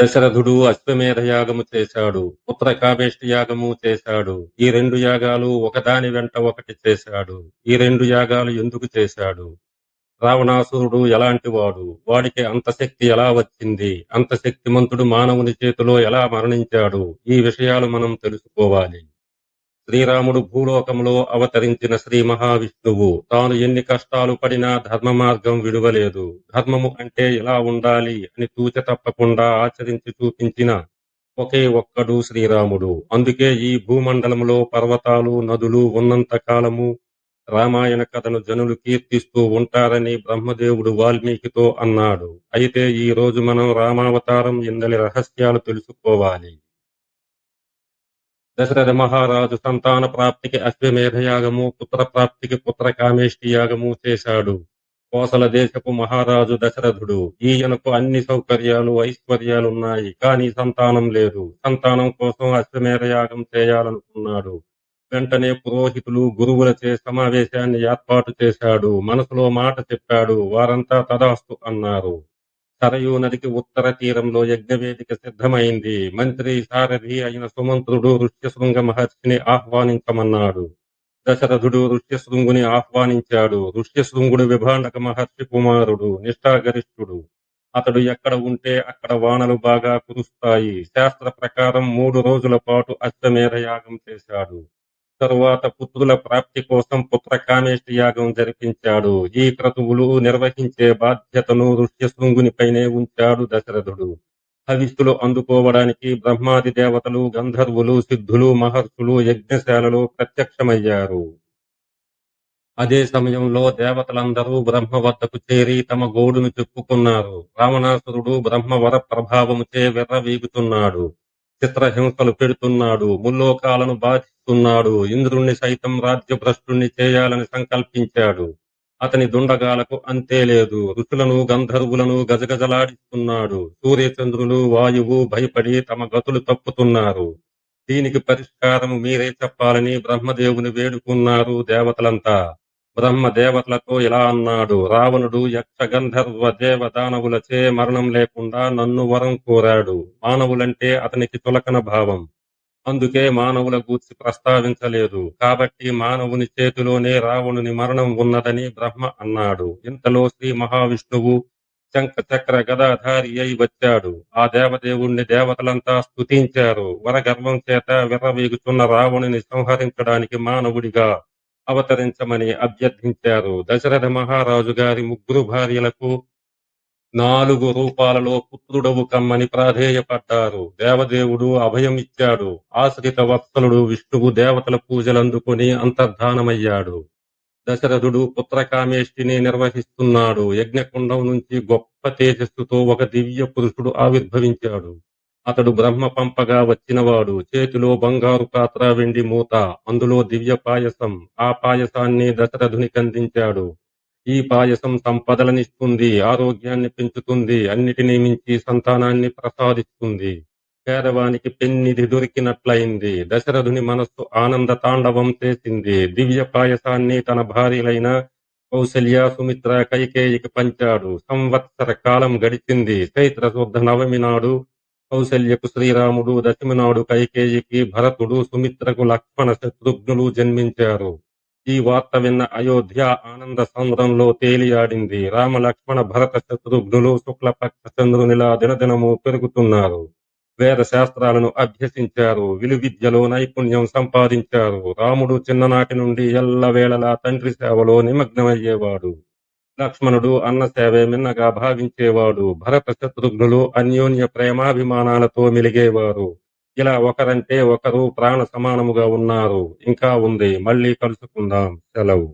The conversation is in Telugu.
దశరథుడు అశ్వమేధ యాగము చేశాడు పుత్ర కామేష్టి యాగము చేశాడు ఈ రెండు యాగాలు ఒకదాని వెంట ఒకటి చేశాడు ఈ రెండు యాగాలు ఎందుకు చేశాడు? రావణాసురుడు ఎలాంటి వాడు? వాడికి అంత శక్తి ఎలా వచ్చింది? అంతశక్తిమంతుడు మానవుని చేతిలో ఎలా మరణించాడు? ఈ విషయాలు మనం తెలుసుకోవాలి. శ్రీరాముడు భూలోకంలో అవతరించిన శ్రీ మహావిష్ణువు. తాను ఎన్ని కష్టాలు పడినా ధర్మ మార్గం విడువలేదు. ధర్మము అంటే ఎలా ఉండాలి అని తూచ తప్పకుండా ఆచరించి చూపించిన ఒకే ఒక్కడు శ్రీరాముడు. అందుకే ఈ భూమండలంలో పర్వతాలు నదులు ఉన్నంత కాలము రామాయణ కథను జనులు కీర్తిస్తూ ఉంటారని బ్రహ్మదేవుడు వాల్మీకితో అన్నాడు. అయితే ఈ రోజు మనం రామావతారం ఇందలి రహస్యాలు తెలుసుకోవాలి. దశరథ మహారాజు సంతాన ప్రాప్తికి అశ్వమేధయాగము పుత్ర ప్రాప్తికి పుత్ర కామేష్టి యాగము చేశాడు. కోసల దేశపు మహారాజు దశరథుడు ఈయనకు అన్ని సౌకర్యాలు ఐశ్వర్యాలు ఉన్నాయి కానీ సంతానం లేదు. సంతానం కోసం అశ్వమేధ యాగం చేయాలనుకున్నాడు. వెంటనే పురోహితులు గురువులచే సమావేశాన్ని ఏర్పాటు చేశాడు. మనసులో మాట చెప్పాడు. వారంతా తదాస్తు అన్నారు. సరయూ నదికి ఉత్తర తీరంలో యజ్ఞవేదిక సిద్ధమైంది. మంత్రి సారథి అయిన సుమంత్రుడు ఋష్యశృంగ మహర్షిని ఆహ్వానించమన్నాడు. దశరథుడు ఋష్యశృంగుని ఆహ్వానించాడు. ఋష్యశృంగుడు విభాండక మహర్షి కుమారుడు నిష్ఠాగరిష్ఠుడు. అతడు ఎక్కడ ఉంటే అక్కడ వానలు బాగా కురుస్తాయి. శాస్త్ర ప్రకారం మూడు రోజుల పాటు అశ్వమేధ యాగం చేశాడు. తరువాత పుత్రుల ప్రాప్తి కోసం పుత్ర కామేష్టి యాగం జరిపించాడు. ఈ క్రతువులు నిర్వహించే బాధ్యతను ఋష్యశృంగునిపైనే ఉంచాడు దశరథుడు. హవిస్సులు అందుకోవడానికి బ్రహ్మాది దేవతలు గంధర్వులు సిద్ధులు మహర్షులు యజ్ఞశాలలో ప్రత్యక్షమయ్యారు. అదే సమయంలో దేవతలందరూ బ్రహ్మ వద్దకు చేరి తమ గోడును చెప్పుకున్నారు. రావణాసురుడు బ్రహ్మవర ప్రభావముచే విర్రవీగుతున్నాడు. చిత్రహింసలు పెడుతున్నాడు. ముల్లోకాలను బాధిస్తున్నాడు ఇంద్రుణ్ణి సైతం రాజ్యభ్రష్టుణ్ణి చేయాలని సంకల్పించాడు. అతని దుండగాలకు అంతే లేదు. ఋషులను గంధర్వులను గజగజలాడిస్తున్నాడు. సూర్యచంద్రులు వాయువు భయపడి తమ గతులు తప్పుతున్నారు. దీనికి పరిష్కారం మీరే చెప్పాలని బ్రహ్మదేవుని వేడుకున్నారు దేవతలంతా. బ్రహ్మ దేవతలతో ఇలా అన్నాడు. రావణుడు యక్ష గంధర్వ దేవ దానవులచే మరణం లేకుండా నన్ను వరం కోరాడు. మానవులంటే అతనికి తులకన భావం. అందుకే మానవుల గూర్చి ప్రస్తావించలేదు. కాబట్టి మానవుని చేతిలోనే రావణుని మరణం ఉన్నదని బ్రహ్మ అన్నాడు. ఇంతలో శ్రీ మహావిష్ణువు శంఖ చక్ర గదాధారి అయి వచ్చాడు. ఆ దేవదేవుణ్ణి దేవతలంతా స్తుతించారు. వరగర్వం చేత విర్రవీగుచున్న రావణుని సంహరించడానికి మానవుడిగా అవతరించమని అభ్యర్థించారు. దశరథ మహారాజు గారి ముగ్గురు భార్యలకు నాలుగు రూపాలలో పుత్రుడవు కమ్మని ప్రాధేయపడ్డారు. దేవదేవుడు అభయం ఇచ్చాడు ఆశ్రిత వత్సలుడు విష్ణువు దేవతల పూజలందుకొని అంతర్ధానమయ్యాడు. దశరథుడు పుత్రకామేష్టిని నిర్వహిస్తున్నాడు. యజ్ఞకుండం నుంచి గొప్ప తేజస్సుతో ఒక దివ్య పురుషుడు ఆవిర్భవించాడు. అతడు బ్రహ్మ పంపగా వచ్చినవాడు. చేతిలో బంగారు పాత్ర వెండి మూత. అందులో దివ్య పాయసం. ఆ పాయసాన్ని దశరథునికి అందించాడు. ఈ పాయసం సంపదలనిస్తుంది ఆరోగ్యాన్ని పెంచుతుంది అన్నిటినీ మించి సంతానాన్ని ప్రసాదిస్తుంది. పేదవానికి పెన్నిధి దొరికినట్లయింది దశరథుని మనస్సు ఆనంద తాండవం చేసింది. దివ్య పాయసాన్ని తన భార్యలైన కౌశల్య సుమిత్ర కైకేయికి పంచాడు. సంవత్సర కాలం గడిచింది. చైత్ర శుద్ధ నవమి నాడు కౌశల్యకు శ్రీరాముడు దశమి నాడు కైకేయికి భరతుడు సుమిత్రకు లక్ష్మణ శత్రుఘ్నులు జన్మించారు. ఈ వార్త విన్న అయోధ్య ఆనంద సముద్రంలో తేలియాడింది. రామ లక్ష్మణ భరత శత్రుఘ్నులు శుక్లపక్ష చంద్రునిలా దినదినము పెరుగుతున్నారు. వేద శాస్త్రాలను అభ్యసించారు. విలువిద్యలో నైపుణ్యం సంపాదించారు. రాముడు చిన్ననాటి నుండి ఎల్లవేళలా తండ్రి సేవలో నిమగ్నమయ్యేవాడు. లక్ష్మణుడు అన్న సేవే మిన్నగా భావించేవాడు. భరత శత్రుఘ్నులు అన్యోన్య ప్రేమాభిమానాలతో మెలిగేవారు. ఇలా ఒకరంటే ఒకరు ప్రాణ సమానముగా ఉన్నారు. ఇంకా ఉంది. మళ్ళీ కలుసుకుందాం. సెలవు.